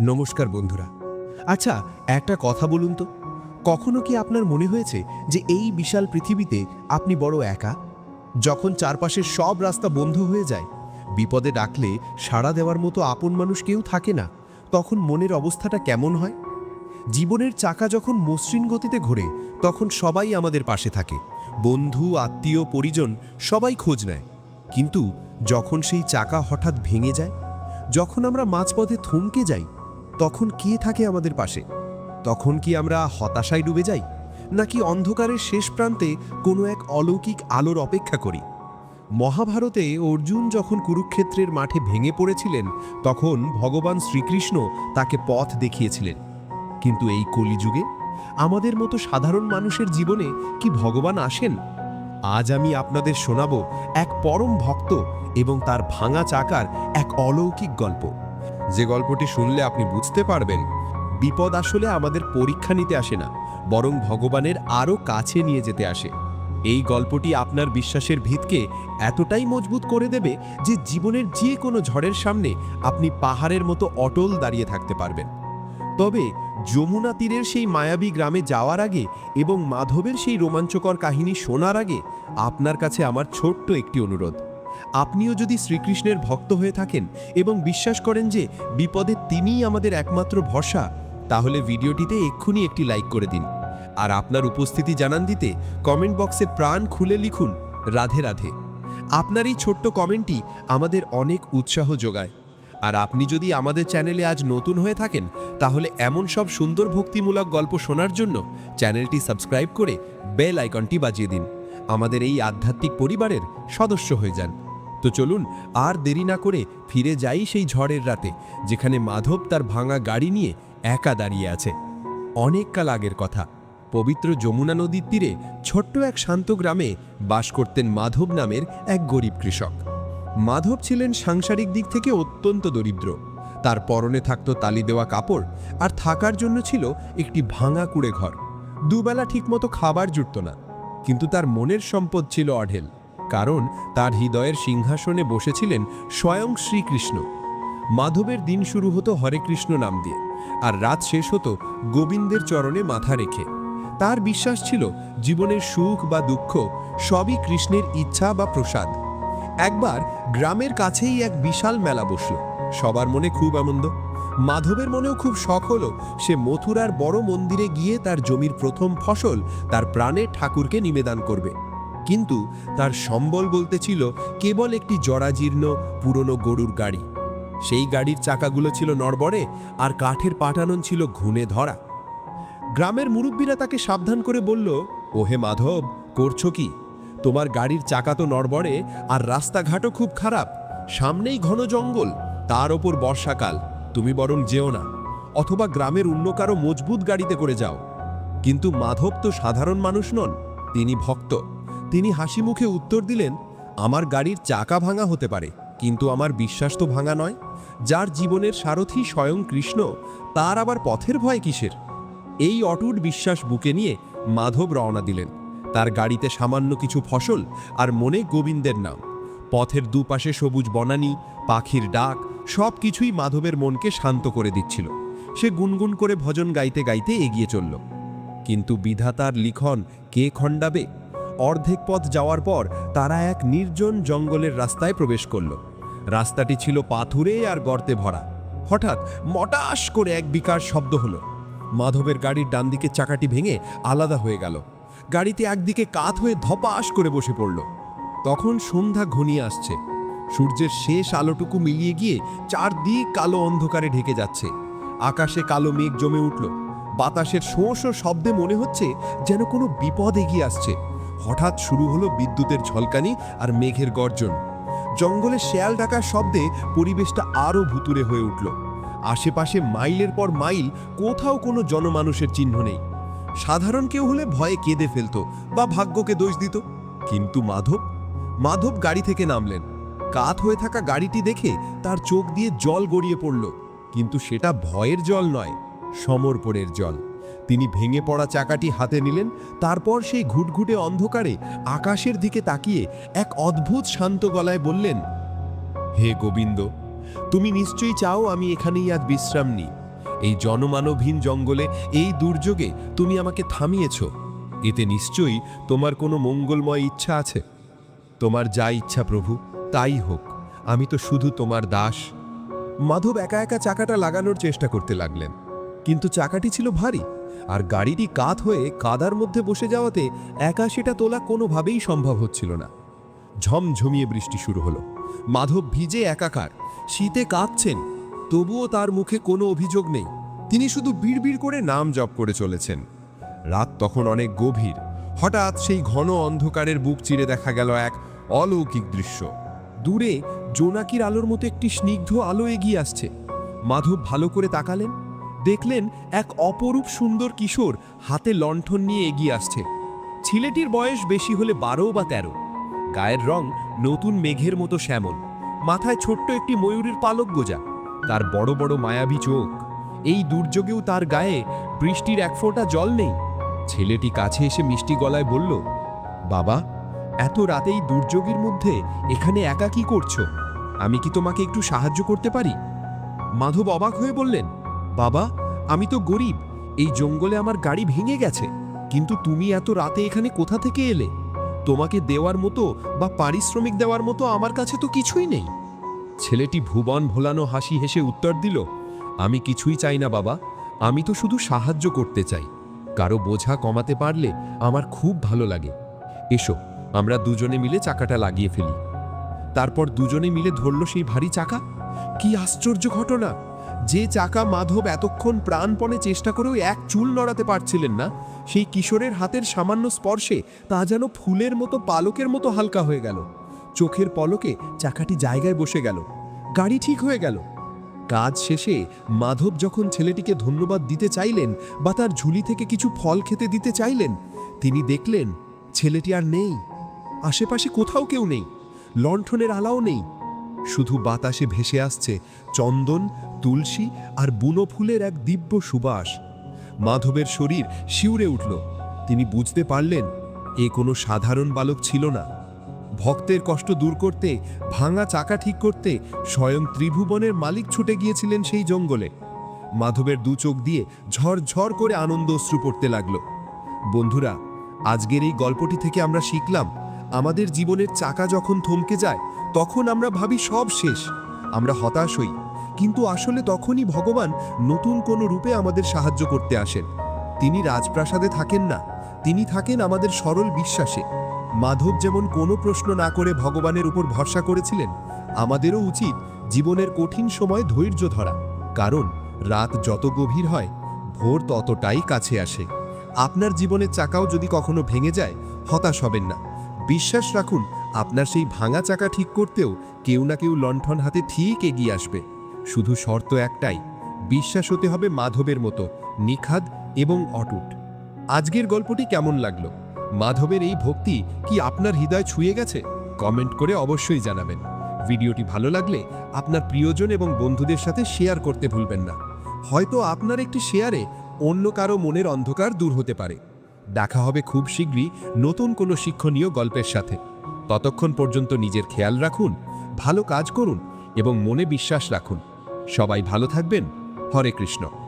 নমস্কার বন্ধুরা। আচ্ছা একটা কথা বলুন তো। কখনো কি আপনার মনে হয়েছে যে এই বিশাল পৃথিবীতে আপনি বড় একা? যখন চারপাশের সব রাস্তা বন্ধ হয়ে যায়, বিপদে ডাকলে সাড়া দেওয়ার মতো আপন মানুষ কেউ থাকে না, তখন মনের অবস্থাটা কেমন হয়? জীবনের চাকা যখন মসৃণ গতিতে ঘোরে, তখন সবাই আমাদের পাশে থাকে। বন্ধু, আত্মীয়, পরিজন সবাই খোঁজ নেয়। কিন্তু যখন সেই চাকা হঠাৎ ভেঙে যায়, যখন আমরা মাঝপথে থমকে যাই তখন কে থাকে আমাদের পাশে? তখন কি আমরা হতাশায় ডুবে যাই? নাকি অন্ধকারের শেষ প্রান্তে কোনো এক অলৌকিক আলোর অপেক্ষা করি? মহাভারতে অর্জুন যখন কুরুক্ষেত্রের মাঠে ভেঙে পড়েছিলেন, তখন ভগবান শ্রীকৃষ্ণ তাকে পথ দেখিয়েছিলেন। কিন্তু এই কলিযুগে আমাদের মতো সাধারণ মানুষের জীবনে কি ভগবান আসেন? আজ আমি আপনাদের শোনাব এক পরম ভক্ত এবং তার ভাঙা চাকার এক অলৌকিক গল্প। যে গল্পটি শুনলে আপনি বুঝতে পারবেন, বিপদ আসলে আমাদের পরীক্ষা নিতে আসে না, বরং ভগবানের আরও কাছে নিয়ে যেতে আসে। এই গল্পটি আপনার বিশ্বাসের ভিতকে এতটাই মজবুত করে দেবে যে জীবনের যে কোনো ঝড়ের সামনে আপনি পাহাড়ের মতো অটল দাঁড়িয়ে থাকতে পারবেন। তবে যমুনা তীরের সেই মায়াবী গ্রামে যাওয়ার আগে এবং মাধবের সেই রোমাঞ্চকর কাহিনী শোনার আগে আপনার কাছে আমার ছোট্ট একটি অনুরোধ। আপনিও যদি শ্রীকৃষ্ণের ভক্ত হয়ে থাকেন এবং বিশ্বাস করেন যে বিপদে তিনিই আমাদের একমাত্র ভরসা, তাহলে ভিডিওটিতে এক্ষুনি একটি লাইক করে দিন। আর আপনার উপস্থিতি জানান দিতে কমেন্ট বক্সে প্রাণ খুলে লিখুন, রাধে রাধে। আপনার এই ছোট্ট কমেন্টটি আমাদের অনেক উৎসাহ যোগায়। আর আপনি যদি আমাদের চ্যানেলে আজ নতুন হয়ে থাকেন, তাহলে এমন সব সুন্দর ভক্তিমূলক গল্প শোনার জন্য চ্যানেলটি সাবস্ক্রাইব করে বেল আইকনটি বাজিয়ে দিন। আমাদের এই আধ্যাত্মিক পরিবারের সদস্য হয়ে যান। তো চলুন আর দেরি না করে ফিরে যাই সেই ঝড়ের রাতে, যেখানে মাধব তার ভাঙা গাড়ি নিয়ে একা দাঁড়িয়ে আছে। অনেককাল আগের কথা, পবিত্র যমুনা নদীর তীরে ছোট্ট এক শান্ত গ্রামে বাস করতেন মাধব নামের এক গরিব কৃষক। মাধব ছিলেন সাংসারিক দিক থেকে অত্যন্ত দরিদ্র। তার পরনে থাকত তালি দেওয়া কাপড় আর থাকার জন্য ছিল একটি ভাঙা কুড়ে ঘর দুবেলা ঠিকমতো খাবার জুটত না, কিন্তু তার মনের সম্পদ ছিল অঢেল। কারণ তার হৃদয়ের সিংহাসনে বসেছিলেন স্বয়ং শ্রীকৃষ্ণ। মাধবের দিন শুরু হতো হরে কৃষ্ণ নাম দিয়ে, আর রাত শেষ হতো গোবিন্দের চরণে মাথা রেখে। তার বিশ্বাস ছিল জীবনের সুখ বা দুঃখ সবই কৃষ্ণের ইচ্ছা বা প্রসাদ। একবার গ্রামের কাছেই এক বিশাল মেলা বসল। সবার মনে খুব আনন্দ। মাধবের মনেও খুব শখ হলো সে মথুরার বড় মন্দিরে গিয়ে তার জমির প্রথম ফসল তার প্রাণে ঠাকুরকে নিবেদন করবে। কিন্তু তার সম্বল বলতে ছিল কেবল একটি জরাজীর্ণ পুরনো গরুর গাড়ি। সেই গাড়ির চাকাগুলো ছিল নড়বড়ে আর কাঠের পাটানন ছিল ঘুণে ধরা। গ্রামের মুরব্বীরা তাকে সাবধান করে বলল, ওহে মাধব, করছ কি? তোমার গাড়ির চাকা তো নড়বড়ে আর রাস্তাঘাটও খুব খারাপ। সামনেই ঘন জঙ্গল, তার ওপর বর্ষাকাল। তুমি বরং যেও না, অথবা গ্রামের অন্য কারও মজবুত গাড়িতে করে যাও। কিন্তু মাধব তো সাধারণ মানুষ নন, তিনি ভক্ত। তিনি হাসি মুখে উত্তর দিলেন, আমার গাড়ির চাকা ভাঙা হতে পারে, কিন্তু আমার বিশ্বাস তো ভাঙা নয়। যার জীবনের সারথি স্বয়ং কৃষ্ণ, তার আবার পথের ভয় কিসের? এই অটুট বিশ্বাস বুকে নিয়ে মাধব রওনা দিলেন। তার গাড়িতে সামান্য কিছু ফসল আর মনে গোবিন্দের নাম। পথের দুপাশে সবুজ বনানী, পাখির ডাক সব কিছুই মাধবের মনকে শান্ত করে দিচ্ছিল। সে গুনগুন করে ভজন গাইতে গাইতে এগিয়ে চলল। কিন্তু বিধাতার লিখন কে খণ্ডাবে? অর্ধেক পথ যাওয়ার পর তারা এক নির্জন জঙ্গলের রাস্তায় প্রবেশ করল। রাস্তাটি ছিল পাথুরে আর গর্তে ভরা। হঠাৎ মটাশ করে এক বিকার শব্দ হলো। মাধবের গাড়ির ডান দিকের চাকাটি ভেঙে আলাদা হয়ে গেল। গাড়িতে একদিকে কাত হয়ে ধপাস করে বসে পড়ল। তখন সন্ধ্যা ঘনিয়ে আসছে। সূর্যের শেষ আলোটুকু মিলিয়ে গিয়ে চারদিক কালো অন্ধকারে ঢেকে যাচ্ছে। আকাশে কালো মেঘ জমে উঠল। বাতাসের শোঁ শব্দে মনে হচ্ছে যেন কোনো বিপদ এগিয়ে আসছে। হঠাৎ শুরু হলো বিদ্যুতের ঝলকানি আর মেঘের গর্জন। জঙ্গলে শেয়াল ডাকার শব্দে পরিবেশটা আরও ভুতুরে হয়ে উঠল। আশেপাশে মাইলের পর মাইল কোথাও কোনো জনমানুষের চিহ্ন নেই। সাধারণ কেউ হলে ভয়ে কেঁদে ফেলতো বা ভাগ্যকে দোষ দিত। কিন্তু মাধব? মাধব গাড়ি থেকে নামলেন। কাত হয়ে থাকা গাড়িটি দেখে তার চোখ দিয়ে জল গড়িয়ে পড়ল। কিন্তু সেটা ভয়ের জল নয় সমর্পণের জল। তিনি ভেঙে পড়া চাকাটি হাতে নিলেন, তারপর সেই ঘুটঘুটে অন্ধকারে আকাশের দিকে তাকিয়ে এক অদ্ভুত শান্ত গলায় বললেন, হে গোবিন্দ, তুমি নিশ্চয়ই চাও আমি এখানেই আজ বিশ্রাম নিই। এই জনমানবহীন জঙ্গলে এই দুর্যোগে তুমি আমাকে থামিয়েছ। এতে নিশ্চয়ই তোমার কোনো মঙ্গলময় ইচ্ছা আছে। তোমার যা ইচ্ছা প্রভু, তাই হোক, আমি তো শুধু তোমার দাস। মাধব একা একা চাকাটা লাগানোর চেষ্টা করতে লাগলেন, কিন্তু চাকাটি ছিল ভারী। আর গাড়িটি কাত হয়ে কাদার মধ্যে বসে যাওয়াতে একা সেটা তোলা কোনোভাবেই সম্ভব হচ্ছিল না। ঝমঝমিয়ে বৃষ্টি শুরু হলো। মাধব ভিজে একাকার। শীতে কাঁদছেন তবুও তার মুখে কোনো অভিযোগ নেই। তিনি শুধু বিড়বিড় করে নাম জপ করে চলেছেন। রাত তখন অনেক গভীর। হঠাৎ সেই ঘন অন্ধকারের বুক চিরে দেখা গেল এক অলৌকিক দৃশ্য। দূরে জোনাকির আলোর মতো একটি স্নিগ্ধ আলো এগিয়ে আসছে। মাধব ভালো করে তাকালেন। দেখলেন এক অপরূপ সুন্দর কিশোর হাতে লণ্ঠন নিয়ে এগিয়ে আসছে। ছেলেটির বয়স বেশি হলে বারো বা তেরো। গায়ের রং নতুন মেঘের মতো শ্যামল। মাথায় ছোট্ট একটি ময়ূরের পালক গোজা। তার বড় বড় মায়াবী চোখ। এই দুর্যোগেও তার গায়ে বৃষ্টির এক ফোঁটা জল নেই। ছেলেটি কাছে এসে মিষ্টি গলায় বলল, বাবা, এত রাতেই দুর্যোগের মধ্যে এখানে একা কি করছ? আমি কি তোমাকে একটু সাহায্য করতে পারি? মাধব অবাক হয়ে বললেন বাবা, আমি তো গরিব। এই জঙ্গলে আমার গাড়ি ভেঙে গেছে। কিন্তু তুমি এত রাতে এখানে কোথা থেকে এলে? তোমাকে দেওয়ার মতো বা পারিশ্রমিক দেওয়ার মতো আমার কাছে তো কিছুই নেই। ছেলেটি ভুবন ভোলানো হাসি হেসে উত্তর দিল, আমি কিছুই চাই না বাবা। আমি তো শুধু সাহায্য করতে চাই। কারও বোঝা কমাতে পারলে আমার খুব ভালো লাগে। এসো, আমরা দুজনে মিলে চাকাটা লাগিয়ে ফেলি। তারপর দুজনে মিলে ধরল সেই ভারী চাকা। কি আশ্চর্য ঘটনা! যে চাকা মাধব এতক্ষণ প্রাণপণে চেষ্টা করেও এক চুল নড়াতে পারছিলেন না, সেই কিশোরের হাতের সামান্য স্পর্শে তা যেন ফুলের মতো, পালকের মতো হালকা হয়ে গেল। চোখের পলকে চাকাটি জায়গায় বসে গেল। গাড়ি ঠিক হয়ে গেল। কাজ শেষে মাধব যখন ছেলেটিকে ধন্যবাদ দিতে চাইলেন বা তার ঝুলি থেকে কিছু ফল খেতে দিতে চাইলেন, তিনি দেখলেন ছেলেটি আর নেই। আশেপাশে কোথাও কেউ নেই। লণ্ঠনের আলাও নেই। শুধু বাতাসে ভেসে আসছে চন্দন, তুলসী আর বুনো ফুলের এক দিব্য সুবাস। মাধবের শরীর শিউরে উঠল। তিনি বুঝতে পারলেন, এ কোনো সাধারণ বালক ছিল না। ভক্তের কষ্ট দূর করতে, ভাঙা চাকা ঠিক করতে স্বয়ং ত্রিভুবনের মালিক ছুটে গিয়েছিলেন সেই জঙ্গলে। মাধবের দু চোখ দিয়ে ঝরঝর করে আনন্দ অশ্রু পড়তে লাগল। বন্ধুরা, আজকের এই গল্পটি থেকে আমরা শিখলাম, আমাদের জীবনের চাকা যখন থমকে যায় তখন আমরা ভাবি সব শেষ। আমরা হতাশ হই। কিন্তু আসলে তখনই ভগবান নতুন কোনো রূপে আমাদের সাহায্য করতে আসেন। তিনি রাজপ্রাসাদে থাকেন না। তিনি থাকেন আমাদের সরল বিশ্বাসে। মাধব যেমন কোনো প্রশ্ন না করে ভগবানের উপর ভরসা করেছিলেন, আমাদেরও উচিত জীবনের কঠিন সময় ধৈর্য ধরা। কারণ রাত যত গভীর হয়, ভোর ততটাই কাছে আসে। আপনার জীবনের চাকাও যদি কখনো ভেঙে যায়, হতাশ হবেন না। বিশ্বাস রাখুন আপনার সেই ভাঙা চাকা ঠিক করতেও কেউ না কেউ লণ্ঠন হাতে ঠিক এগিয়ে আসবে। শুধু শর্ত একটাই, বিশ্বাস হতে হবে মাধবের মতো, নিখাদ এবং অটুট। আজকের গল্পটি কেমন লাগল? মাধবের এই ভক্তি কি আপনার হৃদয় ছুঁয়ে গেছে? কমেন্ট করে অবশ্যই জানাবেন। ভিডিওটি ভালো লাগলে আপনার প্রিয়জন এবং বন্ধুদের সাথে শেয়ার করতে ভুলবেন না। হয়তো আপনার একটি শেয়ারে অন্য কারও মনের অন্ধকার দূর হতে পারে। দেখা হবে খুব শীঘ্রই নতুন কোনো শিক্ষণীয় গল্পের সাথে। ততক্ষণ পর্যন্ত নিজের খেয়াল রাখুন, ভালো কাজ করুন এবং মনে বিশ্বাস রাখুন। সবাই ভালো থাকবেন। হরে কৃষ্ণ।